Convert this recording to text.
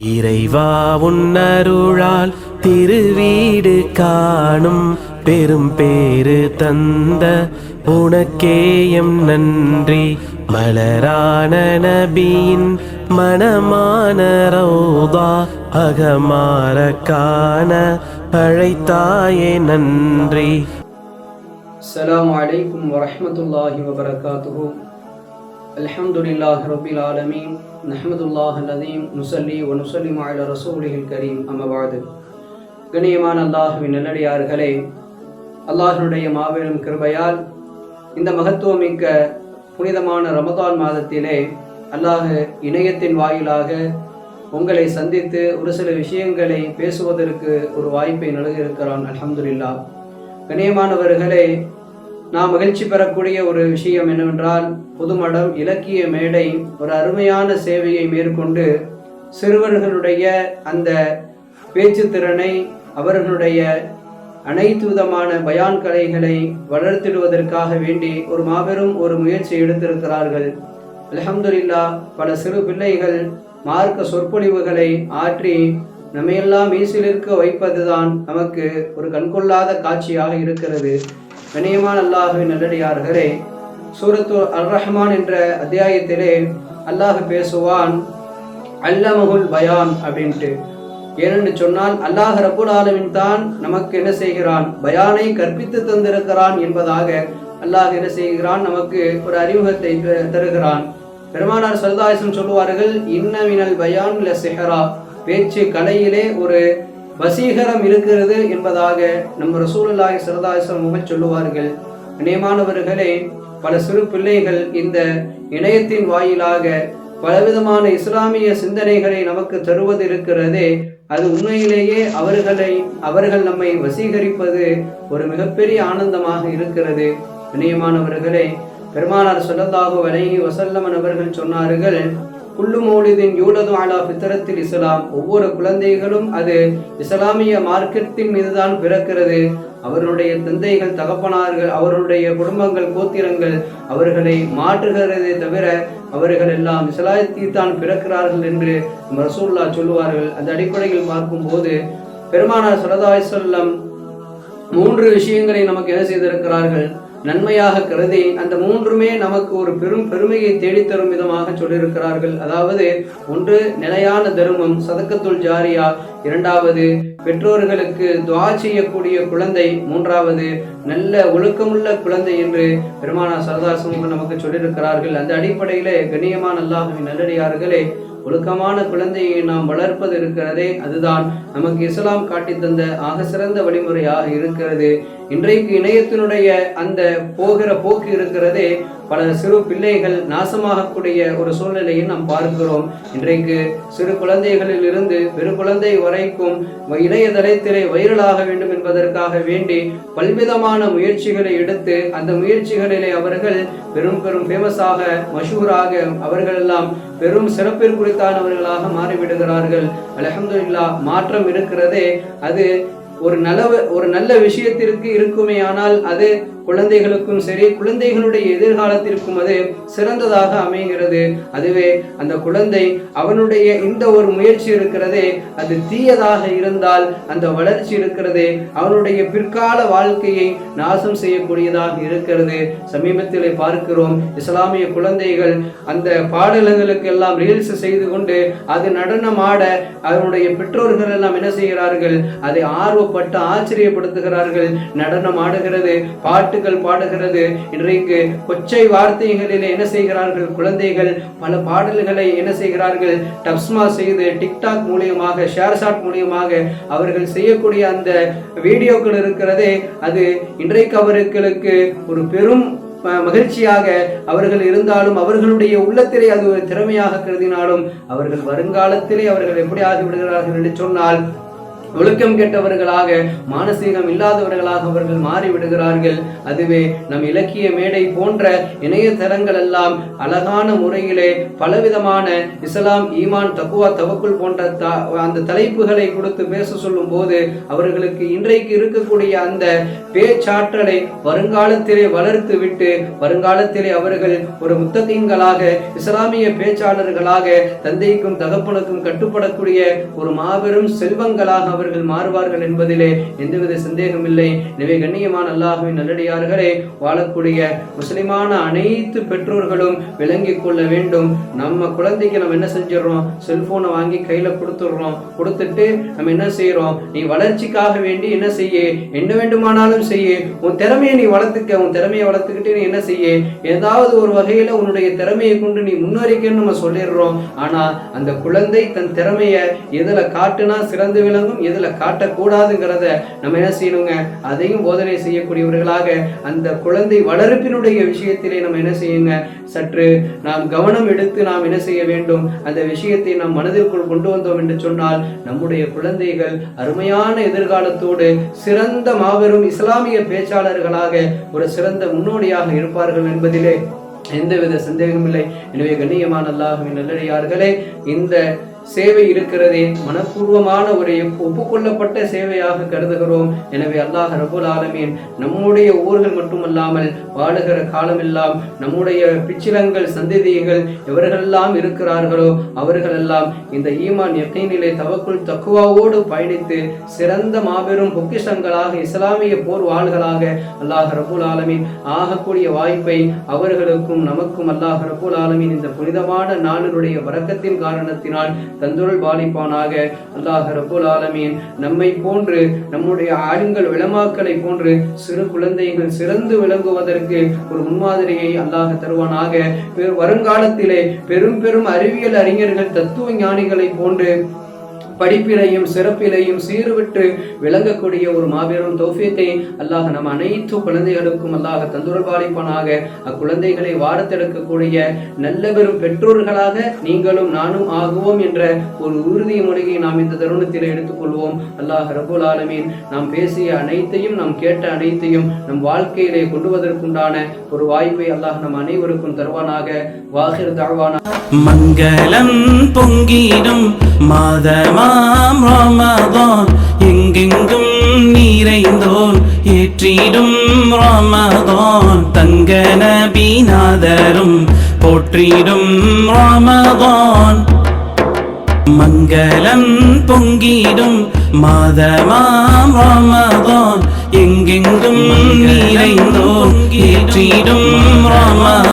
இறைவா உன்னருளால் திருவீடு காணும் பெரும் பேரு தந்த உனக்கேயம் நன்றி. மலரான நபியின் மனமான ரௌதா அகமாற காண அழைத்தாயே நன்றி. அலாம் வரமத்துல்லாஹி வபரகாத்து الحمد لله رب العالمين نحمد الله العظيم نصلي ونسلم على رسوله الكريم أما بعد கண்ணியமான அல்லாஹுவின் நல்லடியார்களே அல்லாஹினுடைய மாபெரும் கிருபையால் இந்த மகத்துவமிக்க புனிதமான ரமதான் மாதத்திலே அல்லாஹ் இணையத்தின் வாயிலாக உங்களை சந்தித்து ஒரு சில விஷயங்களை பேசுவதற்கு ஒரு வாய்ப்பை நல்கியிருக்கிறான் அல்ஹம்துலில்லாஹ் கண்ணியமானவர்களே நாம் மகிழ்ச்சி பெறக்கூடிய ஒரு விஷயம் என்னவென்றால் புதுமடம் இலக்கிய மேடை ஒரு அருமையான சேவையை மேற்கொண்டு சிறுவர்களுடைய அந்த பேச்சு திறனை அவர்களுடைய அனைத்து விதமான பயான் கலைகளை வளர்த்திடுவதற்காக வேண்டி ஒரு மாபெரும் ஒரு முயற்சி எடுத்திருக்கிறார்கள். அலமதுல்லா பல சிறு பிள்ளைகள் மார்க்க சொற்பொழிவுகளை ஆற்றி நம்மையெல்லாம் ஈசிலிருக்க வைப்பதுதான் நமக்கு ஒரு கண்கொள்ளாத காட்சியாக இருக்கிறது. கண்ணியமான அல்லாஹுவின் நல்லடியார்களே சூரத்து அல் ரஹ்மான் என்ற அத்தியாயத்திலே அல்லாஹ் பேசுவான் அல்லமகுல் பயான் அப்படின்ட்டு. ஏனென்று சொன்னால் அல்லாஹ் ரபுல் ஆலமின் தான் நமக்கு என்ன செய்கிறான்? பயானை கற்பித்து தந்திருக்கிறான் என்பதாக அல்லாஹ் என்ன செய்கிறான்? நமக்கு ஒரு அறிமுகத்தை தருகிறான். பெருமானார் சல்தாயசம் சொல்லுவார்கள் இன்னவினல் பயான் ல சிஹரா. பேச்சு கலையிலே ஒரு வசீகரம் இருக்கிறது என்பதாக நம்ம ரசூலாய் சரதாசம் சொல்லுவார்கள். இணையமானவர்களே பல சிறு பிள்ளைகள் இந்த இணையத்தின் வாயிலாக பலவிதமான இஸ்லாமிய சிந்தனைகளை நமக்கு தருவது இருக்கிறதே அது உண்மையிலேயே அவர்களை அவர்கள் நம்மை வசீகரிப்பது ஒரு மிகப்பெரிய ஆனந்தமாக இருக்கிறது. இணையமானவர்களே பெருமானார் சொல்லல்லாஹு அலைஹி வசல்லமன் அவர்கள் சொன்னார்கள் குள்ளு மௌலிதின் யூலது அலா பித்தரத்தில் இஸ்லாம். ஒவ்வொரு குழந்தைகளும் அது இஸ்லாமிய மார்க்கத்தின் மீதுதான் பிறக்கிறது. அவர்களுடைய தந்தைகள் தகப்பனார்கள் அவர்களுடைய குடும்பங்கள் கோத்திரங்கள் அவர்களை மாற்றுகிறதே தவிர அவர்கள் எல்லாம் இஸ்லாத்தில் தான் பிறக்கிறார்கள் என்று நம்ம ரசூல்லா சொல்லுவார்கள். அந்த அடிப்படையில் பார்க்கும்போது பெருமானார் சரதாய் சொல்லம் மூன்று விஷயங்களை நமக்கு என்ன செய்திருக்கிறார்கள்? நன்மையாக கருதி அந்த மூன்றுமே நமக்கு ஒரு பெரும் பெருமையை தேடித்தரும் விதமாக சொல்லியிருக்கிறார்கள். அதாவது ஒன்று நிலையான தர்மம் சதக்கத்துல் ஜாரியா. இரண்டாவது பெற்றோர்களுக்கு துவா செய்யக்கூடிய குழந்தை. மூன்றாவது நல்ல ஒழுக்கமுள்ள குழந்தை என்று பெருமானா சரதார் சமூகம் நமக்கு சொல்லியிருக்கிறார்கள். அந்த அடிப்படையிலே கண்ணியமான அல்லாஹின் நல்லடியார்களே ஒழுக்கமான குழந்தையை நாம் வளர்ப்பது இருக்கிறதே அதுதான் நமக்கு இஸ்லாம் காட்டி தந்த ஆக சிறந்த வழிமுறையாக இருக்கிறது. இன்றைக்கு இணையத்தினுடைய அந்த போகிற போக்கு இருக்கிறதே பல சிறு பிள்ளைகள் நாசமாகக்கூடிய ஒரு சூழ்நிலையை நாம் பார்க்கிறோம். இன்றைக்கு சிறு குழந்தைகளில் இருந்து பெரு குழந்தை வரைக்கும் இணையதளத்திலே வைரலாக வேண்டும் என்பதற்காக வேண்டி பல்விதமான முயற்சிகளை எடுத்து அந்த முயற்சிகளிலே அவர்கள் பெரும் பெரும் ஃபேமஸாக மஷூராக அவர்கள் எல்லாம் பெரும் சிறப்பிற்குறித்தானவர்களாக மாறிவிடுகிறார்கள். அல்ஹம்துலில்லாஹ் மாற்றம் இருக்கிறதே. அது ஒரு நல்ல ஒரு நல்ல விஷயத்திற்கு இருக்குமே ஆனால் அது குழந்தைகளுக்கும் சரி குழந்தைகளுடைய எதிர்காலத்திற்கும் அது சிறந்ததாக அமைகிறது. அதுவே அந்த குழந்தை அவனுடைய இந்த ஒரு முயற்சி இருக்கிறதே அது தீயதாக இருந்தால் அந்த வளர்ச்சி இருக்கிறதே அவனுடைய பிற்கால வாழ்க்கையை நாசம் செய்யக்கூடியதாக இருக்கிறது. சமீபத்தில் பார்க்கிறோம் இஸ்லாமிய குழந்தைகள் அந்த பாடல்களுக்கு எல்லாம் ரீல்ஸ் செய்து கொண்டு அது நடனம் ஆட அவனுடைய பெற்றோர்கள் எல்லாம் என்ன செய்கிறார்கள்? அதை ஆர்வப்பட்டு ஆச்சரியப்படுத்துகிறார்கள். நடனம் ஆடுகிறது பாட்டுகள் பாடுகிறது. இன்றைக்கு கொச்சை வார்த்தைகளில் என்ன செய்கிறார்கள் குழந்தைகள்? பல பாடல்களை என்ன செய்கிறார்கள்? டப்ஸ்மா செய்து டிக்டாக் மூலியமாக ஷேர்ஷாட் மூலியமாக அவர்கள் செய்யக்கூடிய அந்த வீடியோக்கள் இருக்கிறதே அது இன்றைக்கு அவர்களுக்கு ஒரு பெரும் மகிழ்ச்சியாக அவர்கள் இருந்தாலும் அவர்களுடைய உள்ளத்திலே அது ஒரு திறமையாக கருதினாலும் அவர்கள் வருங்காலத்திலே அவர்கள் எப்படி ஆகிவிடுகிறார்கள் என்று சொன்னால் ஒழுக்கம் கெட்டவர்களாக மானசீகம் இல்லாதவர்களாக அவர்கள் மாறிவிடுகிறார்கள். அதுவே நம் இலக்கிய மேடை போன்ற இணையதளங்கள் எல்லாம் அழகான முறையிலே பலவிதமான இஸ்லாம் ஈமான் தக்குவா தவக்குள் போன்ற அந்த தலைப்புகளை கொடுத்து பேச சொல்லும் போது அவர்களுக்கு இன்றைக்கு இருக்கக்கூடிய அந்த பேச்சாற்றலை வருங்காலத்திலே வளர்த்து விட்டு வருங்காலத்திலே அவர்கள் ஒரு முத்தகங்களாக இஸ்லாமிய பேச்சாளர்களாக தந்தைக்கும் தகப்பனுக்கும் கட்டுப்படக்கூடிய ஒரு மாபெரும் செல்வங்களாக அவர்கள் மாறுவார்கள் என்பதிலே எந்தவித சந்தேகமில்லை. எனவே கண்ணியமான அல்லாஹுவின் நல்லடியார்களே வாழக்கூடிய முஸ்லிமான அனைத்து பெற்றோர்களும் விளங்கிக் கொள்ள வேண்டும். நம்ம குழந்தைக்கு நம்ம என்ன செஞ்சிடறோம்? செல்போனை வாங்கி கையில கொடுத்துடுறோம். கொடுத்துட்டு நம்ம என்ன செய்யறோம் நீ வளர்ச்சிக்காக வேண்டி என்ன செய்ய? என்ன வேண்டுமானாலும் செய்ய. உன் திறமையை நீ வளர்த்துக்க. உன் திறமையை வளர்த்துக்கிட்டு நீ என்ன செய்ய? ஏதாவது ஒரு வகையில உன்னுடைய திறமையை கொண்டு நீ முன்னேறிக்கன்னு நம்ம சொல்லிடுறோம். ஆனா அந்த குழந்தை தன் திறமைய எதுல காட்டுனா சிறந்து விளங்கும் எதில் காட்டக்கூடாதுங்கிறத நம்ம என்ன செய்யணுங்க? அதையும் போதனை செய்யக்கூடியவர்களாக அந்த குழந்தை வளர்ப்பினுடைய விஷயத்திலே நம்ம என்ன செய்யுங்க? சற்று நாம் கவனம் எடுத்து நாம் என்ன செய்ய வேண்டும்? அந்த விஷயத்தை நாம் மனதிற்குள் கொண்டு வந்தோம் என்று சொன்னால் நம்முடைய குழந்தைகள் அருமையான எதிர்காலத்தோடு சிறந்த மாபெரும் இஸ்லாமிய பேச்சாளர்களாக ஒரு சிறந்த முன்னோடியாக இருப்பார்கள் என்பதிலே எந்தவித சந்தேகமில்லை. எனவே கண்ணியமான அல்லாஹுவின் நல்லடியார்களே இந்த சேவை இருக்கிறதே மனப்பூர்வமான ஒரு ஒப்புக்கொள்ளப்பட்ட சேவையாக கருதுகிறோம். எனவே அல்லாஹ் ரபுல் ஆலமீன் நம்முடைய ஊர்கள் மட்டுமல்லாமல் வாழுகிற காலமெல்லாம் நம்முடைய பிச்சிலங்கள் சந்ததிகள் எவர்களெல்லாம் இருக்கிறார்களோ அவர்களெல்லாம் இந்த ஈமான் யக்கீனிலே தவக்குள் தக்குவாவோடு பயணித்து சிறந்த மாபெரும் பொக்கிஷங்களாக இஸ்லாமிய போர் வாழ்களாக அல்லாஹ் ரபுல் ஆலமீன் ஆகக்கூடிய வாய்ப்பை அவர்களுக்கும் நமக்கும் அல்லாஹ் ரபுல் ஆலமீன் இந்த புனிதமான நாளினுடைய வரக்கத்தின் காரணத்தினால் தந்துருள் பாலிப்பானாக. அல்லாஹ் ரபுல் ஆலமீன் நம்மை போன்று நம்முடைய ஆளுங்கள் விளமாக்களை போன்று சிறு குழந்தைகள் சிறந்து விளங்குவதற்கு ஒரு முன்மாதிரியை அல்லாஹ் தருவானாக. வருங்காலத்திலே பெரும் பெரும் அறிவியல் அறிஞர்கள் தத்துவ ஞானிகளை போன்று படிப்பிலையும் சிறப்பிலையும் சீர்விட்டு விளங்கக்கூடிய ஒரு மாபெரும் தௌஃபியத்தை அல்லாஹ் நம் அனைத்து குழந்தைகளுக்கும் அல்லாஹ் தந்துரபாலிப்பனாக அக்குழந்தைகளை வாரத்தெடுக்கக்கூடிய நல்ல பெரும் பெற்றோர்களாக நீங்களும் நானும் ஆகுவோம் என்ற ஒரு உறுதி மொழியை நாம் இந்த தருணத்தில் எடுத்துக்கொள்வோம். அல்லாஹ் ரபுல் ஆலமீன் நாம் பேசிய அனைத்தையும் நாம் கேட்ட அனைத்தையும் நம் வாழ்க்கையிலே கொண்டுவதற்குண்டான ஒரு வாய்ப்பை அல்லாஹ் நம் அனைவருக்கும் தருவானாக. வாஹிர் தாழ்வானா மங்களம் பொங்கிடும் மாதமாம் ரமதான். எங்கெங்கும் நிறைந்தோன் ஏற்றிடும் ரமதான். தங்க நபிநாதரும் போற்றிடும் ரமதான். மங்களம் பொங்கிடும் மாதமாம் ரமதான். எங்கெங்கும் நிறைந்தோன் ஏற்றிடும் ரம